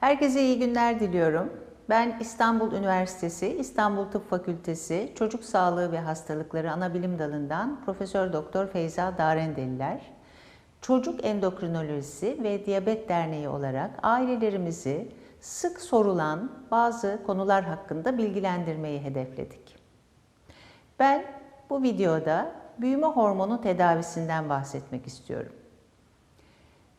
Herkese iyi günler diliyorum. Ben İstanbul Üniversitesi İstanbul Tıp Fakültesi Çocuk Sağlığı ve Hastalıkları Anabilim Dalı'ndan Profesör Doktor Feyza Darendeliler. Çocuk Endokrinolojisi ve Diyabet Derneği olarak ailelerimizi sık sorulan bazı konular hakkında bilgilendirmeyi hedefledik. Ben bu videoda büyüme hormonu tedavisinden bahsetmek istiyorum.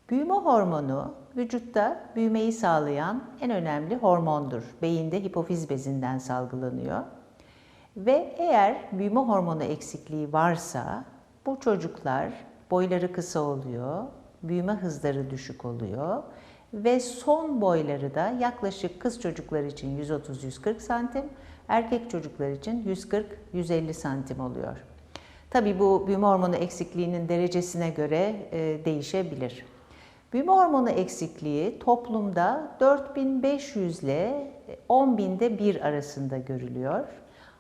Büyüme hormonu vücutta büyümeyi sağlayan en önemli hormondur. Beyinde hipofiz bezinden salgılanıyor. Ve eğer büyüme hormonu eksikliği varsa bu çocuklar boyları kısa oluyor, büyüme hızları düşük oluyor ve son boyları da yaklaşık kız çocuklar için 130-140 santim, erkek çocuklar için 140-150 santim oluyor. Tabii bu büyüme hormonu eksikliğinin derecesine göre e, değişebilir. Büyüme hormonu eksikliği toplumda 4500 ile 10.000'de bir arasında görülüyor.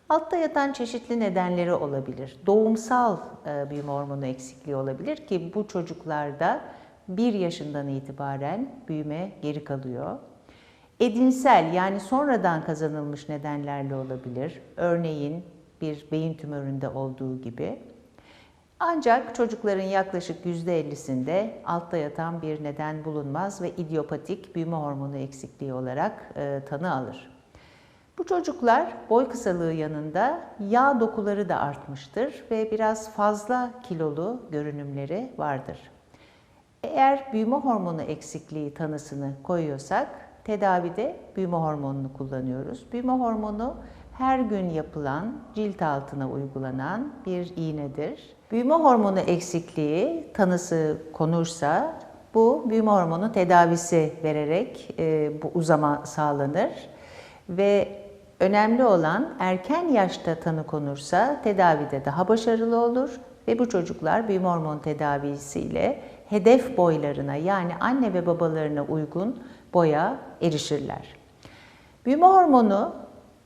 Altta yatan çeşitli nedenleri olabilir. Doğumsal e, büyüme hormonu eksikliği olabilir ki bu çocuklarda 1 yaşından itibaren büyüme geri kalıyor. Edinsel yani sonradan kazanılmış nedenlerle olabilir. Örneğin bir beyin tümöründe olduğu gibi. Ancak çocukların yaklaşık %50'sinde altta yatan bir neden bulunmaz ve idiopatik büyüme hormonu eksikliği olarak e, tanı alır. Bu çocuklar boy kısalığı yanında yağ dokuları da artmıştır ve biraz fazla kilolu görünümleri vardır. Eğer büyüme hormonu eksikliği tanısını koyuyorsak tedavide büyüme hormonunu kullanıyoruz. Büyüme hormonu her gün yapılan cilt altına uygulanan bir iğnedir. Büyüme hormonu eksikliği tanısı konursa bu büyüme hormonu tedavisi vererek e, bu uzama sağlanır ve önemli olan erken yaşta tanı konursa tedavide daha başarılı olur ve bu çocuklar büyüme hormonu tedavisiyle hedef boylarına yani anne ve babalarına uygun boya erişirler. Büyüme hormonu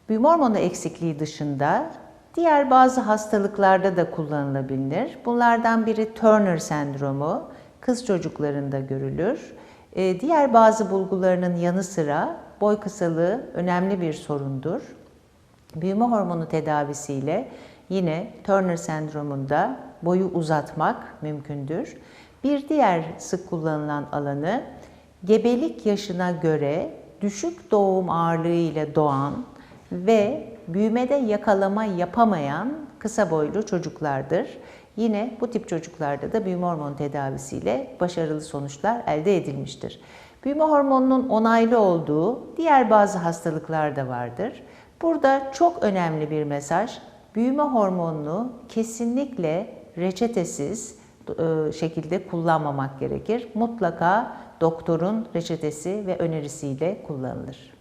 Büyüme hormonu eksikliği dışında diğer bazı hastalıklarda da kullanılabilir. Bunlardan biri Turner sendromu, kız çocuklarında görülür. Ee, diğer bazı bulgularının yanı sıra boy kısalığı önemli bir sorundur. Büyüme hormonu tedavisiyle yine Turner sendromunda boyu uzatmak mümkündür. Bir diğer sık kullanılan alanı gebelik yaşına göre düşük doğum ağırlığı ile doğan ve büyümede yakalama yapamayan kısa boylu çocuklardır. Yine bu tip çocuklarda da büyüme hormonu tedavisiyle başarılı sonuçlar elde edilmiştir. Büyüme hormonunun onaylı olduğu diğer bazı hastalıklar da vardır. Burada çok önemli bir mesaj, büyüme hormonunu kesinlikle reçetesiz şekilde kullanmamak gerekir. Mutlaka doktorun reçetesi ve önerisiyle kullanılır.